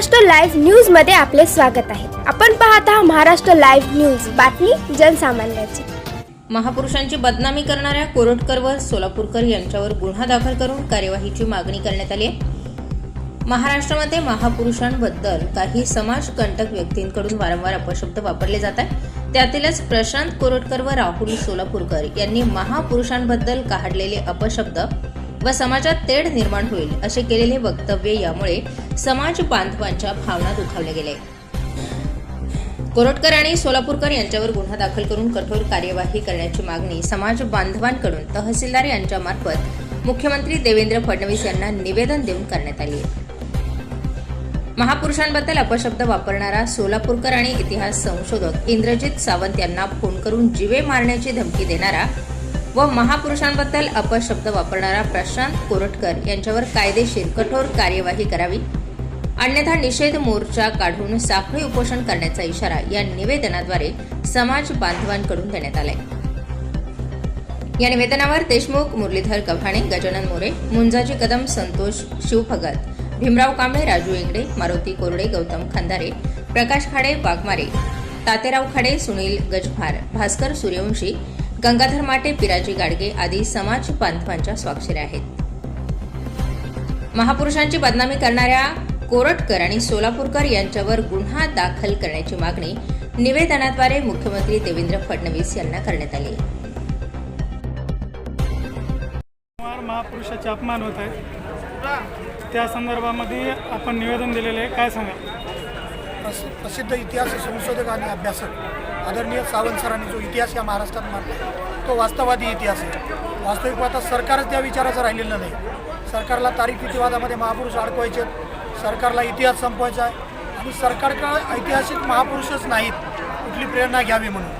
Maharashtra live न्यूजमध्ये आपले स्वागत आहे. आपण पाहत आहात महाराष्ट्र लाईव्ह न्यूज बातमी जनसामान्याची. महापुरुषांची बदनामी करणाऱ्या कोरटकरवर सोलापूरकर यांच्यावर गुन्हा दाखल करून कार्यवाहीची मागणी करण्यात आली आहे. महाराष्ट्रामध्ये महापुरुषांबद्दल काही समाजकंटक व्यक्तींकडून वारंवार अपशब्द वापरले जात आहेत. त्यातीलच प्रशांत कोरटकर व राहुल सोलापूरकर यांनी महापुरुषांबद्दल काढलेले अपशब्द व समाजात तेढ निर्माण होईल असे केलेले वक्तव्य यामुळे समाज बांधवांच्या भावना दुखावल्या गेल्या. कोरटकर आणि सोलापूरकर यांच्यावर गुन्हा दाखल करून कठोर कार्यवाही करण्याची मागणी समाज बांधवांकडून तहसीलदार यांच्यामार्फत मुख्यमंत्री देवेंद्र फडणवीस यांना निवेदन देऊन करण्यात आली आहे. महापुरुषांबद्दल अपशब्द वापरणारा सोलापूरकर आणि इतिहास संशोधक इंद्रजित सावंत यांना फोन करून जिवे मारण्याची धमकी देणारा व महापुरुषांबद्दल अपशब्द वापरणारा प्रशांत कोरटकर यांच्यावर कायदेशीर कठोर कार्यवाही करावी. अन्यथा निषेध मोर्चा काढून साखळी उपोषण करण्याचा इशारा या निवेदनाद्वारे समाज बांधवांकडून देण्यात आलाय. या निवेदनावर देशमुख मुरलीधर कव्हाणे गजानन मोरे मुंजाजी कदम संतोष शिवभगत भीमराव कांबळे राजू इंगडे मारुती कोरडे गौतम खंदारे प्रकाश खाडे वाघमारे तातेराव खाडे सुनील गजभार भास्कर सूर्यवंशी गंगाधर माटे पिराजी गाडगे आदी समाज बांधवांच्या स्वाक्षऱ्या आहेत. महापुरुषांची बदनामी करणाऱ्या कोरटकर आणि सोलापूरकर यांच्यावर गुन्हा दाखल करण्याची मागणी निवेदनाद्वारे मुख्यमंत्री देवेंद्र फडणवीस यांना करण्यात आली. आहे महापुरुषाचे अपमान होत आहेत. त्या संदर्भामध्ये आपण निवेदन दिलेले आहे. काय सांगा प्रसि प्रसिद्ध इतिहास संशोधक आणि अभ्यासक. आदरणीय सावंत सरांनी जो इतिहास या महाराष्ट्रात मांडला तो वास्तववादी इतिहास आहे. वास्तविक पाहता सरकारच त्या विचाराचं राहिलेलं नाही. सरकारला तारीख युक्तिवादामध्ये महापुरुष अडकवायचे सरकारला इतिहास संपवायचा आहे आणि सरकारकडे ऐतिहासिक महापुरुषच नाहीत कुठली प्रेरणा घ्यावी म्हणून.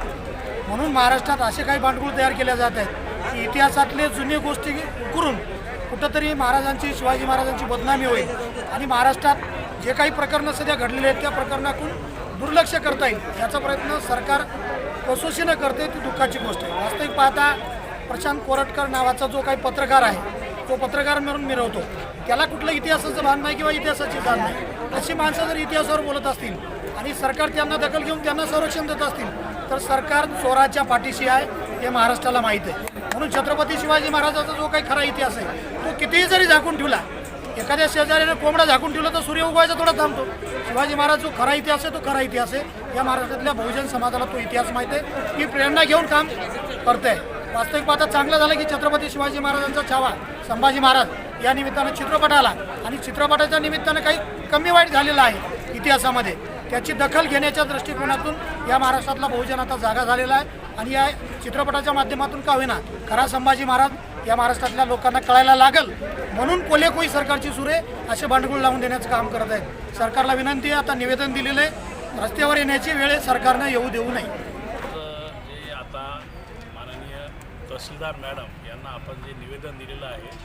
म्हणून महाराष्ट्रात असे काही भांडगुळ तयार केले जात आहेत की इतिहासातले जुने गोष्टी करून कुठंतरी महाराजांची शिवाजी महाराजांची बदनामी होईल आणि महाराष्ट्रात जे काही प्रकरणं सध्या घडलेले आहेत त्या प्रकरणातून दुर्लक्ष करता येईल. याचा प्रयत्न सरकार कसोशीनं करते ती दुःखाची गोष्ट आहे. वास्तविक पाहता प्रशांत कोरटकर नावाचा जो काही पत्रकार आहे तो पत्रकार म्हणून मिरवतो. त्याला कुठलं इतिहासाचं भान नाही किंवा इतिहासाची जाण नाही. अशी माणसं जर इतिहासावर बोलत असतील आणि सरकार त्यांना दखल घेऊन त्यांना संरक्षण देत असतील तर सरकार चोराच्या पाठीशी आहे हे महाराष्ट्राला माहीत आहे. म्हणून छत्रपती शिवाजी महाराजाचा जो काही खरा इतिहास आहे तो कितीही जरी झाकून ठेवला एखाद्या शेजाऱ्याने कोंबडा झाकून ठेवला तर सूर्य उगवायचा थोडा थांबतो. शिवाजी महाराज जो खरा इतिहास आहे तो खरा इतिहास आहे. या महाराष्ट्रातल्या बहुजन समाजाला तो इतिहास माहीत आहे. ही प्रेरणा घेऊन काम करते आहे वास्तविक पाहता चांगलं झालं की छत्रपती शिवाजी महाराजांचा छावा संभाजी महाराज या निमित्तानं चित्रपट आला. आणि चित्रपटाच्या निमित्तानं काही कमी वाईट झालेलं आहे इतिहासामध्ये. त्याची दखल घेण्याच्या दृष्टिकोनातून या महाराष्ट्रातला बहुजन आता जागा झालेला आहे. आणि या चित्रपटाच्या माध्यमातून का होईना खरा संभाजी महाराज या महाराष्ट्रातल्या लोकांना कळायला लागल. म्हणून कोलेकोई सरकारची सुरे असे भांडगुळ लावून देण्याचं काम करत आहेत. सरकारला विनंती आहे आता निवेदन दिलेलं आहे. रस्त्यावर येण्याची वेळ सरकारनं येऊ देऊ नये. जे आता माननीय तहसीलदार मॅडम यांना आपण जे निवेदन दिलेलं आहे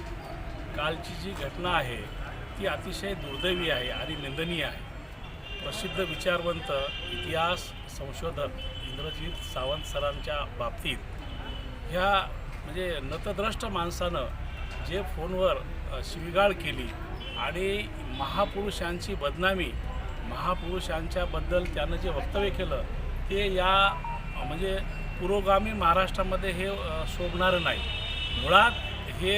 कालची जी घटना आहे ती अतिशय दुर्दैवी आहे आणि निंदनीय आहे. प्रसिद्ध विचारवंत इतिहास संशोधक इंद्रजित सावंत सरांच्या बाबतीत ह्या म्हणजे नतद्रष्ट माणसानं जे फोनवर अ, शिवीगाळ केली आणि महापुरुषांची बदनामी महापुरुषांच्याबद्दल त्यानं जे वक्तव्य केलं ते या म्हणजे पुरोगामी महाराष्ट्रामध्ये हे शोभणारं नाही. मुळात हे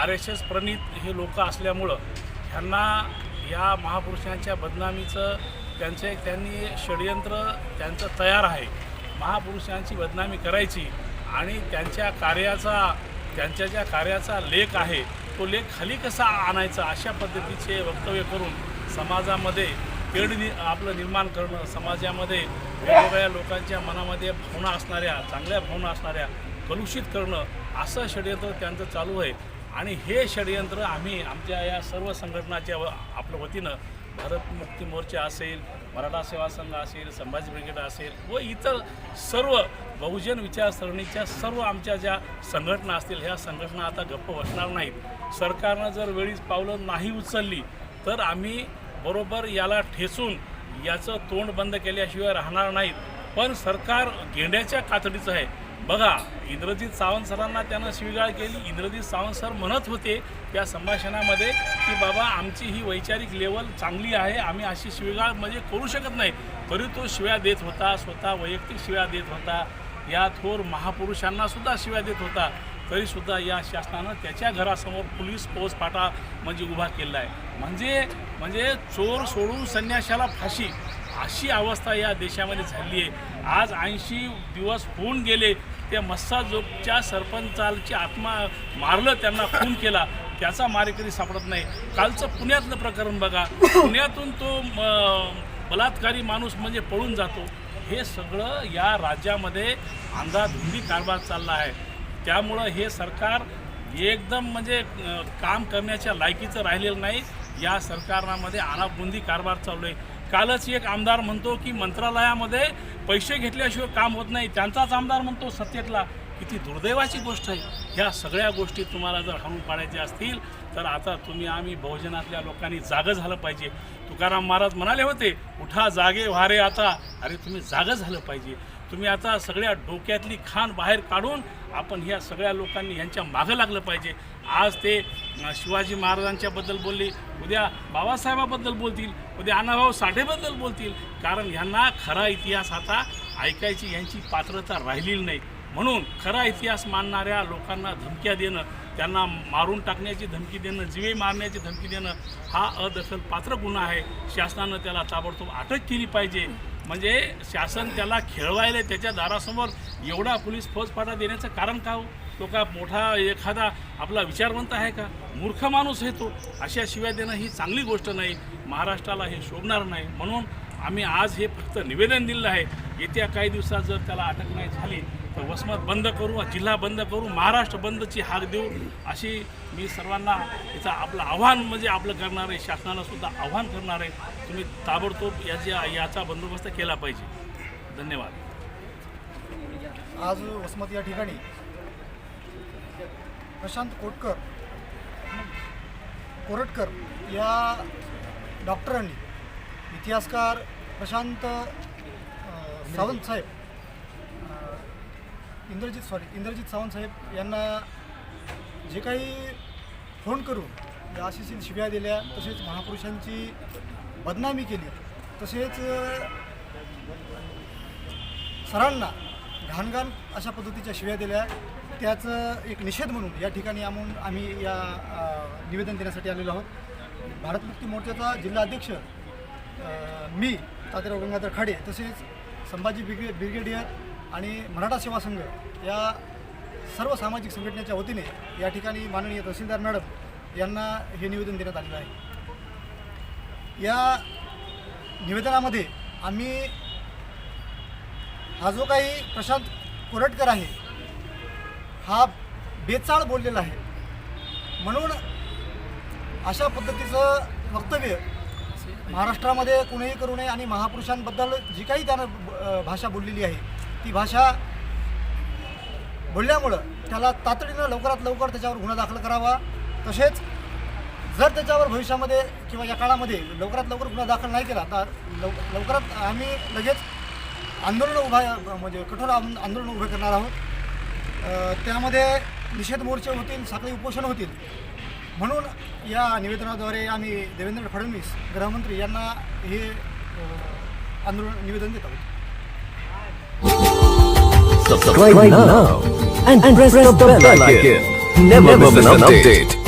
आर एस एस प्रणित हे लोक असल्यामुळं ह्यांना या महापुरुषांच्या बदनामीचं त्यांचे त्यांनी षडयंत्र त्यांचं तयार आहे. महापुरुषांची बदनामी करायची आणि त्यांच्या कार्याचा त्यांच्या ज्या कार्याचा लेख आहे तो लेख खाली कसा आणायचा अशा पद्धतीचे वक्तव्य करून समाजामध्ये तेढ नि आपलं निर्माण करणं समाजामध्ये वेगवेगळ्या लोकांच्या मनामध्ये भावना असणाऱ्या चांगल्या भावना असणाऱ्या कलुषित करणं असं षडयंत्र त्यांचं चालू आहे. आणि हे षडयंत्र आम्ही आमच्या या सर्व संघटनाच्या व आपल्या वतीनं भारत मुक्ती मोर्चा असेल मराठा सेवा संघ असेल संभाजी ब्रिगेड असेल व इतर सर्व बहुजन विचारसरणीच्या सर्व आमच्या ज्या संघटना असतील ह्या संघटना आता गप्प बसणार नाहीत. सरकारनं जर वेळीच पावलं नाही उचलली तर आम्ही बरोबर याला ठेचून याचं तोंड बंद केल्याशिवाय राहणार नाहीत. पण सरकार गेंड्याच्या कातडीचं आहे. बघा इंद्रजित सावंत सरांना त्यानं शिवीगाळ केली. इंद्रजित सावंत सर म्हणत होते त्या संभाषणामध्ये की बाबा आमची ही वैचारिक लेवल चांगली आहे. आम्ही अशी शिवीगाळ म्हणजे करू शकत नाही. तरी तो शिव्या देत होता स्वतः वैयक्तिक शिव्या देत होता. या थोर महापुरुषांना सुद्धा शिव्या देत होता. तरीसुद्धा या शासनानं त्याच्या घरासमोर पोलीस पोस्ट फाटा म्हणजे उभा केला आहे. म्हणजे म्हणजे चोर सोडून संन्याशाला फाशी. अशी अवस्था या देशामध्ये झाली आहे. आज ऐंशी दिवस होऊन गेले त्या मस्साजोगच्या सरपंचालची आत्मा मारलं त्यांना खून केला. त्याचा मारेकरी सापडत नाही. कालचं पुण्यातलं प्रकरण बघा. पुण्यातून तो बलात्कारी माणूस म्हणजे पळून जातो. हे सगळं या राज्यामध्ये अंधाधुंदी कारभार चालला आहे. त्यामुळं हे सरकार एकदम म्हणजे काम करण्याच्या लायकीचं राहिलेलं नाही. या सरकारमध्ये अनाबुंदी कारभार चालू आहे. कालच एक आमदार म्हणतो की मंत्रालयामध्ये पैसे घेतल्याशिवाय काम होत नाही. त्यांचाच आमदार म्हणतो सत्तेतला. किती दुर्दैवाची गोष्ट आहे. ह्या सगळ्या गोष्टी तुम्हाला जर हाणून पाडायच्या असतील तर आता तुम्ही आम्ही बहुजनातल्या लोकांनी जागं झालं पाहिजे. तुकाराम महाराज म्हणाले होते उठा जागे व्हारे आता. अरे तुम्ही जागं झालं पाहिजे. तुम्ही आता सगळ्या डोक्यातली खाण बाहेर काढून आपण ह्या सगळ्या लोकांनी यांच्या मागं लागलं पाहिजे. आज ते शिवाजी महाराजांच्याबद्दल बोलले उद्या बाबासाहेबाबद्दल बोलतील उद्या अण्णाभाऊ साठेबद्दल बोलतील. कारण ह्यांना खरा इतिहास आता ऐकायची यांची पात्रता राहिलेली नाही. म्हणून खरा इतिहास मानणाऱ्या लोकांना धमक्या देणं त्यांना मारून टाकण्याची धमकी देणं जिवे मारण्याची धमकी देणं हा अदखल पात्र गुन्हा आहे. शासनानं त्याला ताबडतोब अटक केली पाहिजे. म्हणजे शासन त्याला खेळवायला त्याच्या दारासमोर एवढा पोलीस फौजफाटा देण्याचं कारण का हो? तो का मोठा एखादा आपला विचारवंत आहे का? मूर्ख माणूस आहे तो. अशा शिव्या देणं ही चांगली गोष्ट नाही. महाराष्ट्राला हे शोभणार नाही. म्हणून आम्ही आज हे फक्त निवेदन दिलेलं आहे. येत्या काही दिवसात जर त्याला अटक नाही झाली तर वसमत बंद करू जिल्हा बंद करू महाराष्ट्र बंदची हाक देऊ अशी मी सर्वांना याचं आपलं आव्हान म्हणजे आपलं करणार आहे शासनाला सुद्धा आव्हान करणार आहे. तुम्ही ताबडतोब याच्या याचा बंदोबस्त केला पाहिजे. धन्यवाद. आज वसमत या ठिकाणी प्रशांत कोटकर कोरटकर या डॉक्टरांनी इतिहासकार प्रशांत सावंत साहेब इंद्रजित सॉरी इंद्रजित सावंत साहेब यांना जे काही फोन करून या आशिषील शिव्या दिल्या तसेच महापुरुषांची बदनामी केली तसेच सरांना घाणघाण अशा पद्धतीच्या शिव्या दिल्या त्याचं एक निषेध म्हणून या ठिकाणी आम्ही आम्ही या निवेदन देण्यासाठी आलेलो आहोत. भारत मुक्ती मोर्चाचा जिल्हा अध्यक्ष मी तात्याराव गंगाधर खाडे तसेच संभाजी ब्रिगे ब्रिगेडियर आणि मराठा सेवा संघ या सर्व सामाजिक संघटनेच्या वतीने या ठिकाणी माननीय तहसीलदार मॅडम यांना हे निवेदन देण्यात आलेलं आहे. या निवेदनामध्ये आम्ही हा जो काही प्रशांत कोरटकर आहे हा बेचाळ बोललेला आहे. म्हणून अशा पद्धतीचं वक्तव्य महाराष्ट्रामध्ये कुणीही करू नये आणि महापुरुषांबद्दल जी काही त्यानं भाषा बोललेली आहे ती भाषा बोलल्यामुळं त्याला तातडीनं लवकरात लवकर त्याच्यावर गुन्हा दाखल करावा. तसेच जर त्याच्यावर भविष्यामध्ये किंवा या काळामध्ये लवकरात लवकर गुन्हा दाखल नाही केला तर लव लवकरात आम्ही लगेच आंदोलन उभा म्हणजे कठोर आंदोलन उभे करणार आहोत. त्यामध्ये निषेध मोर्चे होतील साखळी उपोषण होतील. म्हणून या निवेदनाद्वारे आम्ही देवेंद्र फडणवीस गृहमंत्री यांना हे आंदोलन निवेदन देत आहोत. Subscribe now and press the bell icon. Never miss an update.